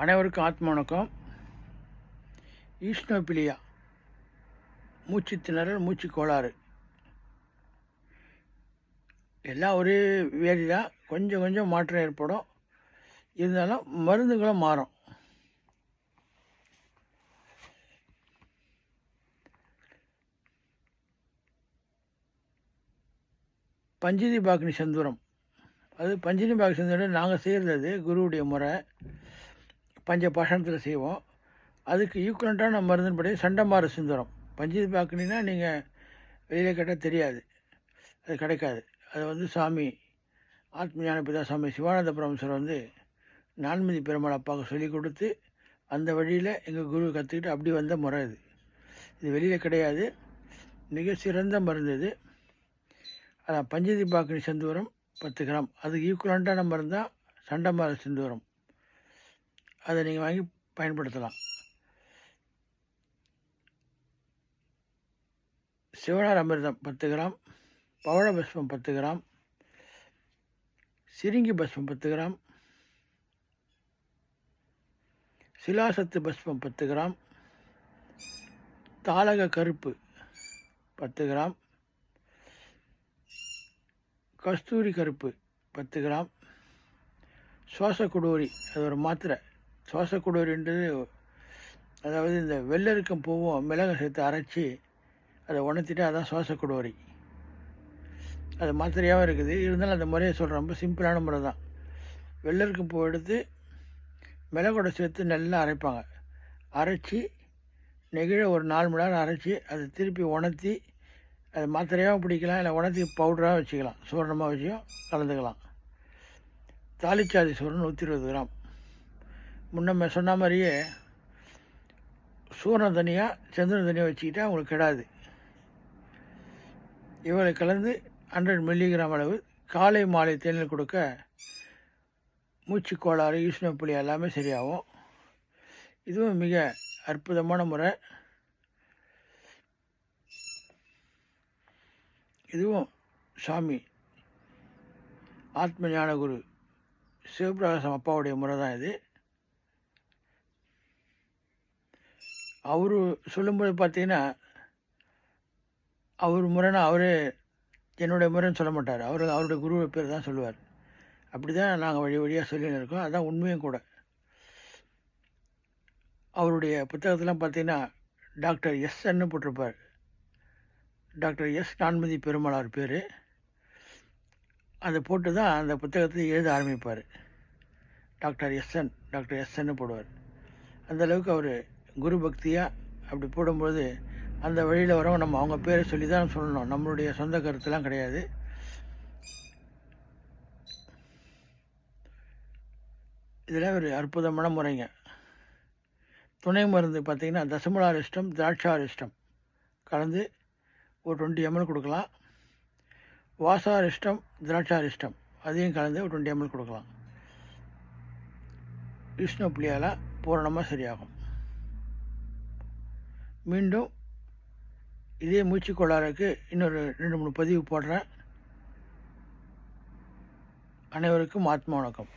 அனைவருக்கும் ஆத்ம வணக்கம். ஈஸ்னோபிலியா மூச்சு திணறல் மூச்சு கோளாறு. எல்லாம் ஒரே வேதி தான் கொஞ்சம் கொஞ்சம் மாற்றம் ஏற்படும். இருந்தாலும் மருந்துகளும் மாறும். பஞ்சதி பாக்னி செந்தூரம். அது பஞ்சனி பாக்னி செந்தூரம் நாங்கள் செய்கிறது குருவுடைய முறை. பஞ்ச பாஷணத்தில் செய்வோம். அதுக்கு ஈக்குவலண்ட்டான மருந்துன்படி சண்டமார சிந்தூரம். பஞ்சதி பாக்னினா நீங்கள் வெளியில் கேட்டால் தெரியாது. அது கிடைக்காது. அது வந்து சாமி ஆத்மஞான பிதா சாமி சிவானந்த பரமேஸ்வரர் வந்து நான்மதி பெருமாள் அப்பாவுக்கு சொல்லிக் கொடுத்து அந்த வழியில் எங்கள் குரு கற்றுக்கிட்டு அப்படி வந்த முறை இது இது வெளியில் கிடையாது. மிக சிறந்த மருந்து இது. அதான் பஞ்சதி பாக்கினி செந்தூரம் பத்து கிராம். அதுக்கு ஈக்குவலண்ட்டான மருந்து தான் சண்டமார செந்தூரம். அதை நீங்கள் வாங்கி பயன்படுத்தலாம். சிவனார் அமிர்தம் பத்து கிராம் பவழ பஸ்மம் பத்து கிராம் சிரிங்கி பஸ்மம் பத்து கிராம் சிலாசத்து பஸ்மம் பத்து கிராம் தாளக கருப்பு பத்து கிராம் கஸ்தூரி கருப்பு பத்து கிராம் சுவாச குடோரி அது ஒரு மாத்திரை. சுவாச குடோரின்றது அதாவது இந்த வெள்ளருக்கும் பூவும் மிளகு சேர்த்து அரைச்சி அதை உணர்த்திட்டு அதான் சுவாச அது மாத்திரையாகவும் இருக்குது. இருந்தாலும் அந்த முறையை சொல்கிறேன் ரொம்ப சிம்பிளான முறை தான். வெள்ளருக்கும் பூ எடுத்து மிளகோட சேர்த்து நல்லா அரைப்பாங்க. அரைச்சி நெகிழ ஒரு நாலு மணி நேரம் அரைச்சி அதை திருப்பி உணர்த்தி அது மாத்திரையாகவும் பிடிக்கலாம். இல்லை உணர்த்தி பவுடராக வச்சுக்கலாம். சூரணமாக வச்சியும் கலந்துக்கலாம். தாலிச்சாதி சூரன் நூற்றி இருபது கிராம். முன்னமே சொன்ன மாதிரியே சூரணம் தனியாக சந்திரன் தனியாக வச்சுக்கிட்டா அவங்களுக்கு கிடாது. இவளை கலந்து ஹண்ட்ரட் மில்லிகிராம் அளவு காலை மாலை தேநீர் கொடுக்க மூச்சு கோளாறு ஈஸ்னப்புளி எல்லாமே சரியாகும். இதுவும் மிக அற்புதமான முறை. இதுவும் சாமி ஆத்ம ஞான குரு சிவபிரகாசம் அப்பாவுடைய முறை தான் இது. அவர் சொல்லும்போது பார்த்தீங்கன்னா அவர் முறைனா அவரே என்னுடைய முறைன்னு சொல்ல மாட்டார். அவர் அவருடைய குருவை பேர் தான் சொல்லுவார். அப்படி தான் நாங்கள் வழி வழியாக சொல்லின்னு இருக்கோம். அதுதான் உண்மையும் கூட. அவருடைய புத்தகத்தெலாம் பார்த்தீங்கன்னா டாக்டர் எஸ்ன்னு போட்டிருப்பார். டாக்டர் எஸ் நான்மதி பெருமாளார் பேர். அதை போட்டு தான் அந்த புத்தகத்தை எழுத ஆரம்பிப்பார். டாக்டர் எஸ்என் டாக்டர் எஸ்என்னு போடுவார். அந்தளவுக்கு அவர் குரு பக்தியாக அப்படி போடும்போது அந்த வழியில் வரவங்க நம்ம அவங்க பேரை சொல்லி தான் சொல்லணும். நம்மளுடைய சொந்த கருத்துலாம் கிடையாது. இதில் ஒரு அற்புதமான முறைங்க. துணை மருந்து பார்த்திங்கன்னா தசமலாரிஷ்டம் திராட்சாரிஷ்டம் கலந்து ஒரு டுவெண்ட்டி எம்எல் கொடுக்கலாம். வாசாரிஷ்டம் திராட்சாரிஷ்டம் அதையும் கலந்து ஒரு டுவெண்ட்டி எம்எல் கொடுக்கலாம். விஷ்ணு பிள்ளையால் பூரணமாக சரியாகும். மீண்டும் இதே மூச்சு கோளாறுக்கு இன்னொரு ரெண்டு மூணு பதிவு போடுறேன். அனைவருக்கும் ஆத்மா வணக்கம்.